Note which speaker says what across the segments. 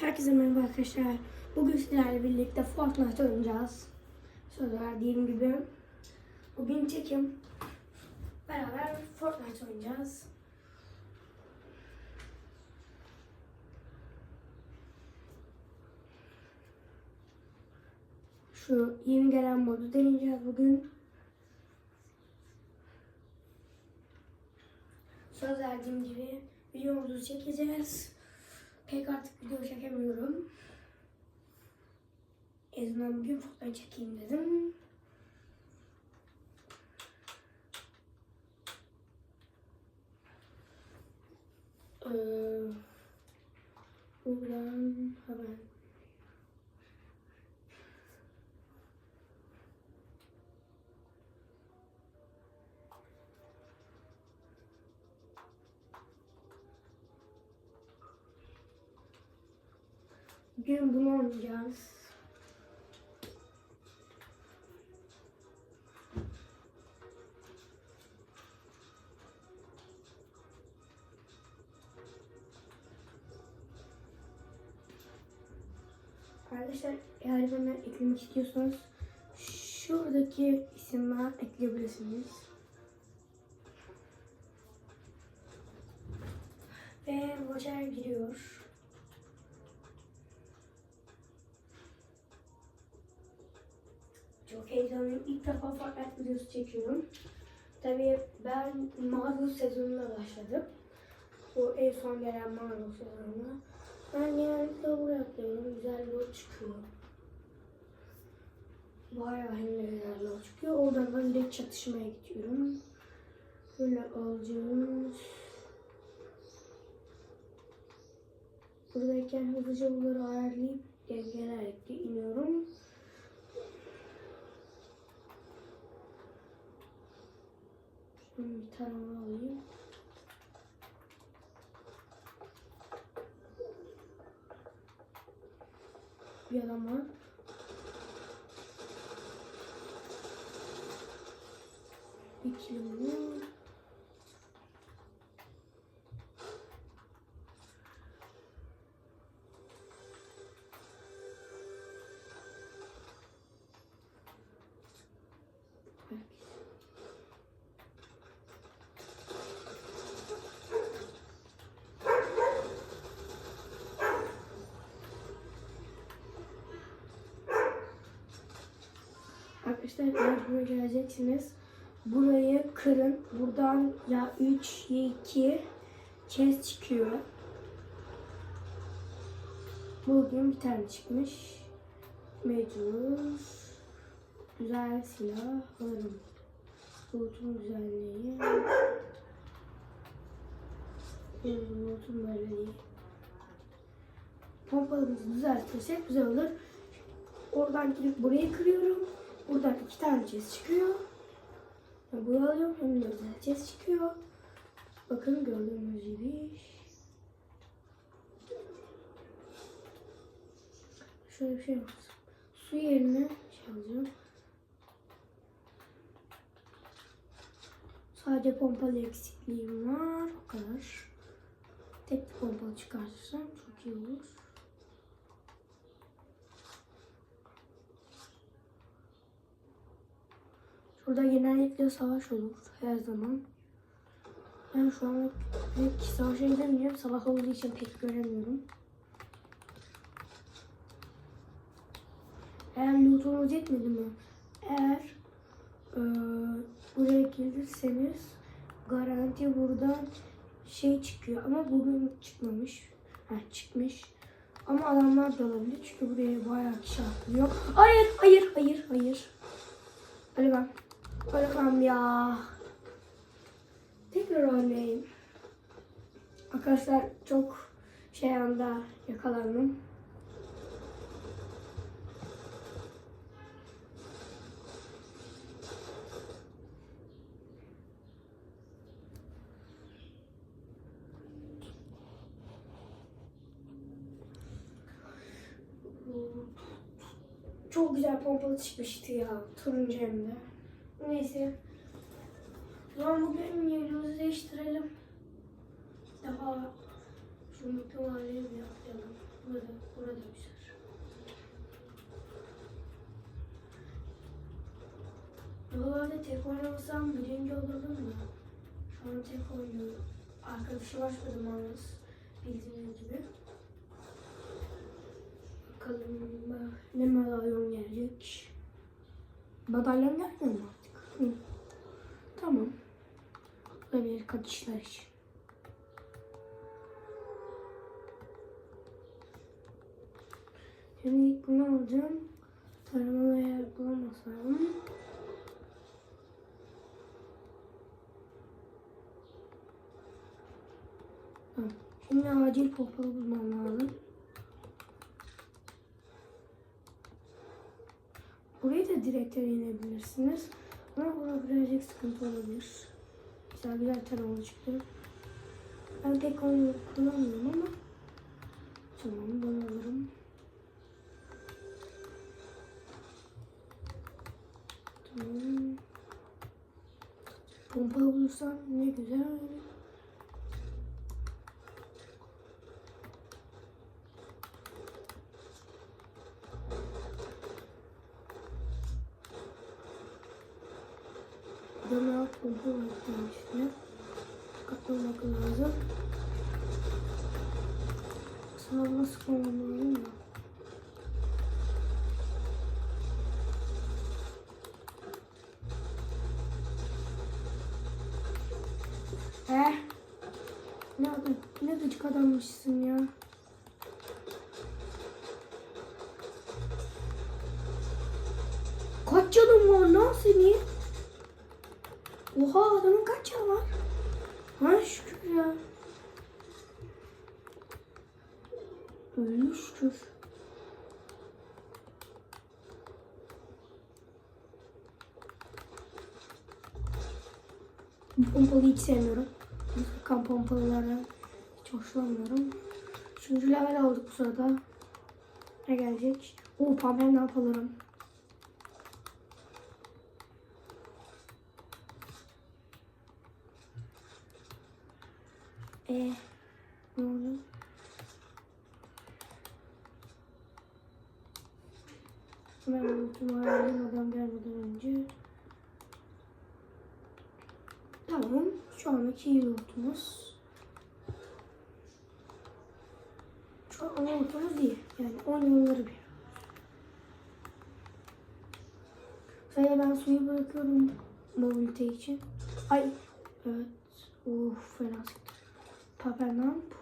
Speaker 1: Herkese merhaba arkadaşlar. Bugün sizlerle birlikte Fortnite oynayacağız. Söz verdiğim gibi. Bugün çekim. Beraber Fortnite oynayacağız. Şu yeni gelen modu deneyeceğiz bugün. Söz verdiğim gibi videomuzu çekeceğiz. Pek artık video çekemiyorum. En azından bugün fotoğraf çekeyim dedim. Ee, buradan hemen Bugün bunu oynayacağız. Arkadaşlar eğer bana eklemek istiyorsanız şuradaki isimler ekleyebilirsiniz. Ve Roger giriyor. Çok heyecanlıyım. İlk defa Fortnite videosu çekiyorum. Tabii ben Marvel sezonuna başladım. Bu en son gelen Marvel sezonuna. Ben genellikle buraya atlıyorum. Güzel yol çıkıyor. Bayağı hem güzel yol çıkıyor. Oradan ben direkt çatışmaya gidiyorum. Böyle alacağız. Buradayken hızlıca bunları ayarlayıp dengelerek de iniyorum. Şimdi bir tane onu alayım. Bir adam var. Bir Arkadaşlar buraya geleceksiniz. Burayı kırın. Buradan ya 3 ya 2 chest çıkıyor. Bugün bir tane çıkmış. Mecbur. Güzel silah alırım. Bulutun güzelliği. Bulutun böyle değil. Pompalımızı düzeltirsek güzel olur. Oradan gidip burayı kırıyorum. Buradan iki tane chest çıkıyor. Ben bunu alıyorum. Hem de chest çıkıyor. Bakın gördüğünüz gibi. Şöyle bir şey var. Su yerine şey alacağım. Sadece pompalı eksikliğim var. O kadar. Tek pompalı çıkartırsam çok iyi olur. Burada genellikle savaş olur her zaman. Ben şu an pek savaşa gidemiyorum. Sabah olduğu için pek göremiyorum. Eğer lootunuz yetmedi mi? Eğer e, buraya gelirseniz garanti buradan şey çıkıyor ama bugün çıkmamış. Ha çıkmış. Ama adamlar da olabilir çünkü buraya bayağı kişi atlıyor. Hayır, hayır, hayır, hayır. Ölmem. Ölmem ya. Tekrar oynayayım. Arkadaşlar çok şey anda yakalandım. Çok güzel pompalı çıkmıştı ya. Turuncu hem de. Neyse. O zaman bugün yerimizi değiştirelim. Daha şu mutlu mahalleyi bir yapalım. Burada. da güzel. Buralarda tek oynamasam birinci olurdum da. Şu an tek oynuyorum. Arkadaşım açmadı Manos. Bildiğiniz gibi. Bakalım ne madalyon gelecek. Madalyon gelmiyor mu. Tamam. Olabilir kaçışlar için. Şimdi ilk bunu alacağım. Taramalı eğer bulamazsam. Tamam. Şimdi acil pompalı bulmam lazım. Burayı da direkte inebilirsiniz. Ama burada birazcık sıkıntı olabilir. Güzel güzel taramalı çıktı. Ben pek onu kullanmıyorum ama tamam bunu alırım. Tamam. Pompa bulursam ne güzel. Pompa var işte. Dikkatli olmak lazım. Sana nasıl kullanmalıyım da. Eh. Ne, adam- ne gıcık adammışsın ya. Kaç canın var lan senin? Bu Pompalıyı hiç sevmiyorum. Kan pompalılardan hiç hoşlanmıyorum. Üçüncü level aldık bu sırada. Ne gelecek? Oo pamper ne yapalım? Ee, ne oldu? Ben unuttum ayarlayayım adam gelmeden önce. Tamam. Şu andaki yoltumuz. Şu an yoltumuz iyi. Yani 10 yolları bir. Sonra ben suyu bırakıyorum mobilite için. Ay. Evet. Uf fena sıktı. Paperlamp.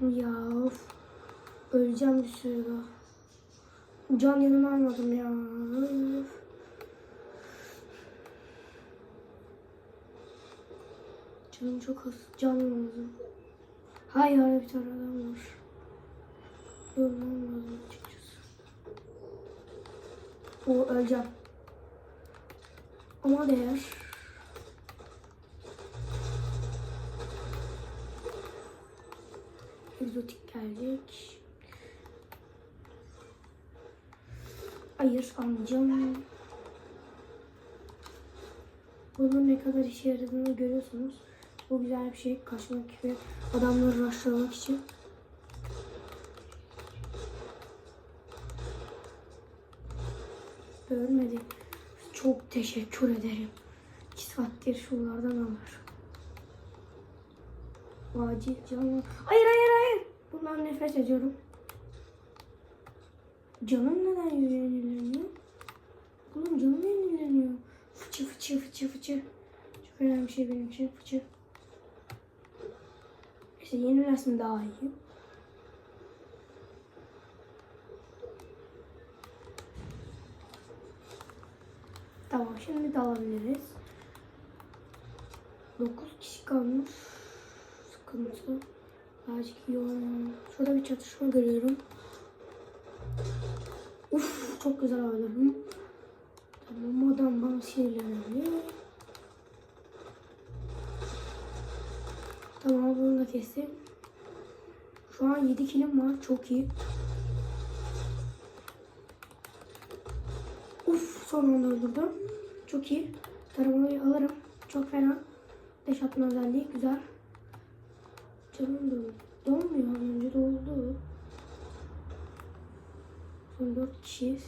Speaker 1: Ya of. Öleceğim bir süre daha. Can yanıma almadım ya. Canım çok az. Can lazım. Hayır bir tane adam var. Ölmem lazım açıkçası. O öleceğim. Ama değer. Gelecek. Hayır almayacağım. Bunun ne kadar işe yaradığını görüyorsunuz. Bu güzel bir şey. Kaçmak ve adamları rushlamak için. Ölmedi. Çok teşekkür ederim. İki saattir şunlardan alır. Acil canım. Hayır hayır. Bundan nefret ediyorum. Canım neden yenileniyor? Oğlum canım yenileniyor. Fıçı fıçı fıçı fıçı. Çok önemli bir şey benim için fıçı. İşte yenilensin daha iyi. Tamam şimdi dalabiliriz. 9 kişi kalmış. Sıkıntı. Yoğun. Şurada bir çatışma görüyorum. Uf çok güzel oynadım. Tamam adam bana sinirlendi. Tamam bunu da kestim. Şu an 7 kilim var. Çok iyi. Uf son anda öldürdüm. Çok iyi. Taramayı alırım. Çok fena. Deş atma özelliği güzel. Canım doldu. Dolmuyor. Önce doldu. Son dört kişiyiz.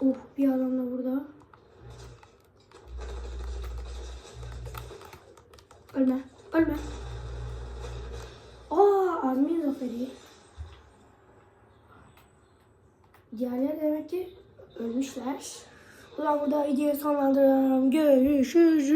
Speaker 1: Oh bir adam da burada. Ölme. Ölme. Aa Azmi zaferi. Diğerleri demek ki ölmüşler. Ulan burada videoyu sonlandıralım. Görüşürüz.